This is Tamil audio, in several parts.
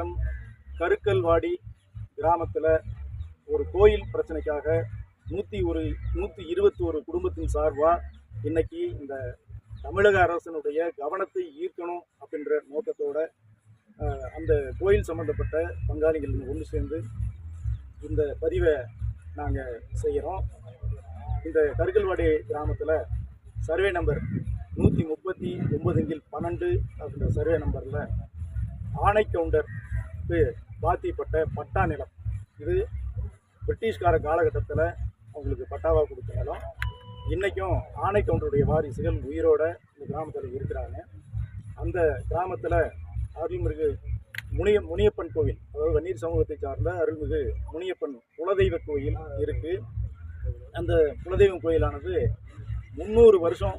மாவட்டம் கருக்கல்வாடி கிராமத்தில் ஒரு கோயில் பிரச்சனைக்காக நூற்றி ஒரு நூற்றி இருபத்தி ஒரு குடும்பத்தின் சார்பாக இன்னைக்கு இந்த தமிழக அரசனுடைய கவனத்தை ஈர்க்கணும் அப்படின்ற நோக்கத்தோட அந்த கோயில் சம்பந்தப்பட்ட பங்காளிகள் ஒன்று சேர்ந்து இந்த பதிவை நாங்கள் செய்கிறோம் இந்த கருக்கல்வாடி கிராமத்தில் சர்வே நம்பர் நூற்றி முப்பத்தி ஒன்பதுங்கில் பன்னெண்டு அப்படின்ற சர்வே நம்பரில் ஆணை கவுண்டருக்கு பாத்திப்பட்ட பட்டா நிலம். இது பிரிட்டிஷ்கார காலகட்டத்தில் அவங்களுக்கு பட்டாவாக கொடுத்த நிலம். இன்றைக்கும் ஆணை கவுண்டருடைய வாரிசுகள் உயிரோட இந்த கிராமத்தில் இருக்கிறாங்க. அந்த கிராமத்தில் அருள்மிகு முனிய முனியப்பன் கோவில் அதாவது வன்னீர் சமூகத்தை சார்ந்த அருள்மிகு முனியப்பன் குலதெய்வ கோயில் இருக்குது அந்த குலதெய்வம் கோயிலானது முந்நூறு வருஷம்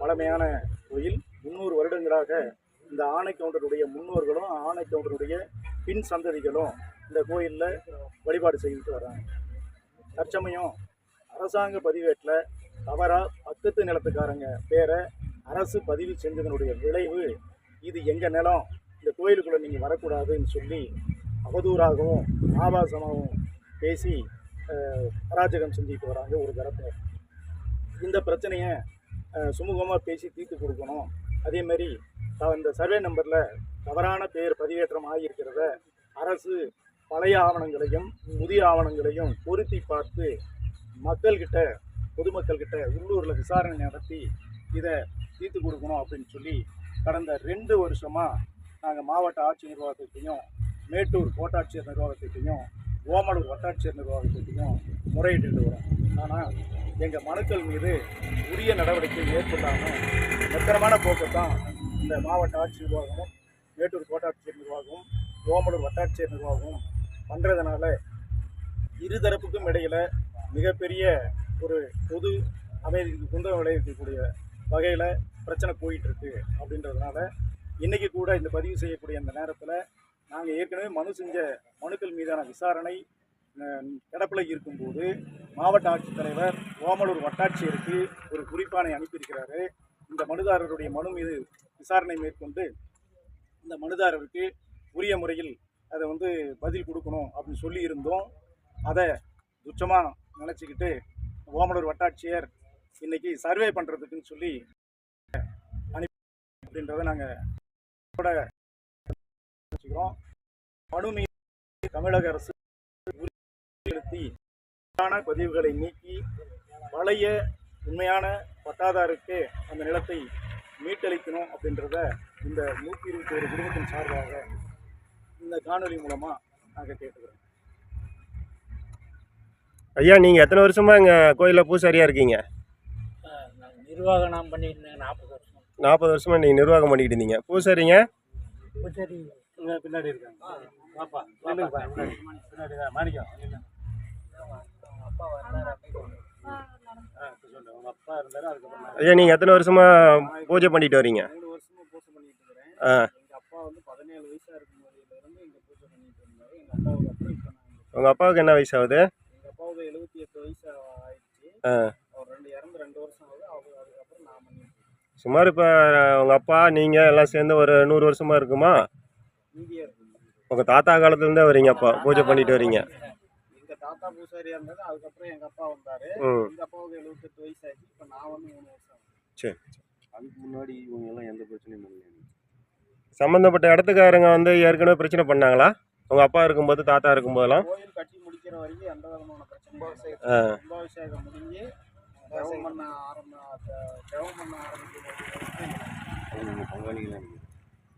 பழமையான கோயில். முந்நூறு வருடங்களாக இந்த ஆணை கவுண்டருடைய முன்னோர்களும் ஆணை கவுண்டருடைய பின் சந்ததிகளும் இந்த கோயிலில் வழிபாடு செய்துட்டு வராங்க. தற்சமயம் அரசாங்க பதிவேட்டில் தவறாக பக்கத்து நிலத்துக்காரங்க பேரை அரசு பதிவு செஞ்சதனுடைய விளைவு இது எங்கள் நிலம்? இந்த கோயிலுக்குள்ளே நீங்கள் வரக்கூடாதுன்னு சொல்லி அவதூறாகவும் ஆபாசமாகவும் பேசி அராஜகம் செஞ்சுட்டு வராங்க ஒரு தரப்பினர் இந்த பிரச்சனையை சுமூகமாக பேசி தீர்த்து கொடுக்கணும். அதேமாரி இந்த சர்வே நம்பரில் தவறான பேர் பதிவேற்றம் ஆகியிருக்கிறத அரசு பழைய ஆவணங்களையும் புதிய ஆவணங்களையும் பொருத்தி பார்த்து மக்கள்கிட்ட பொதுமக்கள்கிட்ட உள்ளூரில் விசாரணை நடத்தி இதை தீர்த்து கொடுக்கணும் அப்படின்னு சொல்லி கடந்த ரெண்டு வருஷமாக நாங்கள் மாவட்ட ஆட்சி நிர்வாகத்திட்டையும் மேட்டூர் கோட்டாட்சியர் நிர்வாகத்திட்டையும் ஓமலூர் வட்டாட்சியர் நிர்வாகத்திட்டையும் முறையிட்டு வரோம். ஆனால் எங்கள் மனுக்கள் மீது உரிய நடவடிக்கை மேற்கொள்ளாமல் மெத்தனமான போக்கத்தான் இந்த மாவட்ட ஆட்சி நிர்வாகமும் மேட்டூர் கோட்டாட்சியர் நிர்வாகம் ஓமலூர் வட்டாட்சியர் நிர்வாகம் பண்ணுறதுனால இருதரப்புக்கும் இடையில் மிகப்பெரிய ஒரு பொது அமைதிக்கு குந்தகம் விளைவிக்கக்கூடிய வகையில் பிரச்சனை போயிட்டுருக்கு அப்படின்றதுனால இன்றைக்கி கூட இந்த பதிவு செய்யக்கூடிய இந்த நேரத்தில் நாங்கள் ஏற்கனவே மனு செஞ்ச மனுக்கள் மீதான விசாரணை கிடப்பில் இருக்கும்போது மாவட்ட ஆட்சித்தலைவர் ஓமலூர் வட்டாட்சியருக்கு ஒரு குறிப்பானை அனுப்பியிருக்கிறாரு. இந்த மனுதாரருடைய மனு மீது விசாரணை மேற்கொண்டு இந்த மனுதாரருக்கு உரிய முறையில் அதை வந்து பதில் கொடுக்கணும் அப்படின்னு சொல்லியிருந்தோம். அதை துச்சமாக நினச்சிக்கிட்டு ஓமலூர் வட்டாட்சியர் இன்னைக்கு சர்வே பண்ணுறதுக்குன்னு சொல்லி அனுப்பி அப்படின்றத நாங்கள் கூட வச்சுக்கிறோம். மனு மீது தமிழக அரசு செலுத்தி பதிவுகளை நீக்கி பழைய உண்மையான பட்டாதாருக்கு அந்த நிலத்தை மீட்டளிக்கணும் அப்படின்றத இந்த நூற்றி இருபத்தி ஒரு குடும்பத்தின் சார்பாக இந்த காணொளி மூலமாக நாங்கள் கேட்டுக்கிறோம். ஐயா நீங்கள் எத்தனை வருஷமாக எங்கள் கோயிலில் பூசாரியாக இருக்கீங்க? நான் நிர்வாகம் நான் பண்ணிட்டு இருந்தேன் நாற்பது வருஷம். நாற்பது வருஷமாக நீங்கள் நிர்வாகம் பண்ணிக்கிட்டு இருந்தீங்க. பூசாரிங்க? இங்கே பின்னாடி இருக்காங்க. பாப்பா பின்னாடி தான் மாணிக்கம். அப்பா வந்தார் ஆ இப்ப சொல்லு உங்கள் அப்பா இருந்தார் அதுக்கப்புறம் நான் ஐயா நீங்கள் எத்தனை வருஷமா பூஜை பண்ணிட்டு வரீங்க? ஆ. உங்கள் அப்பாவுக்கு என்ன வயசு ஆகுது ஆ. சுமார் இப்போ உங்கள் அப்பா நீங்கள் எல்லாம் சேர்ந்து ஒரு நூறு வருஷமாக இருக்குமா? உங்கள் தாத்தா காலத்துலேருந்தே வரீங்க அப்பா பூஜை பண்ணிட்டு வரீங்க. தாத்தா பூசாரியாக இருந்தாரு அதுக்கப்புறம் எங்கள் அப்பா வந்தார். ம் எங்கள் அப்பாவுக்கு எழுபத்தெட்டு வயசு ஆச்சு இப்போ நான் வந்து மூணு வருஷம். சரி அதுக்கு முன்னாடி இவங்க எல்லாம் எந்த பிரச்சனையும் பண்ணல சம்மந்தப்பட்ட இடத்துக்காரங்க வந்து ஏற்கனவே பிரச்சனை பண்ணாங்களா? உங்கள் அப்பா இருக்கும்போது தாத்தா இருக்கும்போதெல்லாம்? கோயில் கட்டி முடிக்கிற வரைக்கும் எந்த விதமான பிரச்சனையும் கும்பாபிஷேகம் முடிஞ்சு ஜெபம் பண்ண ஆரம்ப ஜெபம் பண்ண ஆரம்பிக்கிற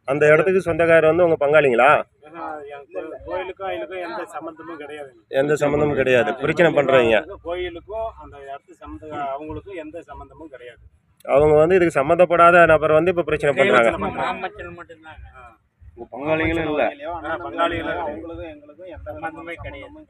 அந்த இடத்துக்கு சொந்தக்காரர் வந்து உங்கள் பங்காளிங்களா? கோயிலுக்கும் இதுக்கும் எந்த சம்மந்தமும் கிடையாது. எந்த சம்மந்தமும் கிடையாது. பிரச்சனை பண்ணுறீங்க கோயிலுக்கும் அந்த இடத்து சம்மந்த அவங்களுக்கும் எந்த சம்மந்தமும் கிடையாது. அவங்க வந்து இதுக்கு சம்மந்தப்படாத நபர் வந்து இப்போ பிரச்சனை பண்ணுறாங்க பங்காளிகளும் இல்லை. பங்காளிகளும் அவங்களுக்கும் எங்களுக்கும் எந்த சம்மந்தமே கிடையாது.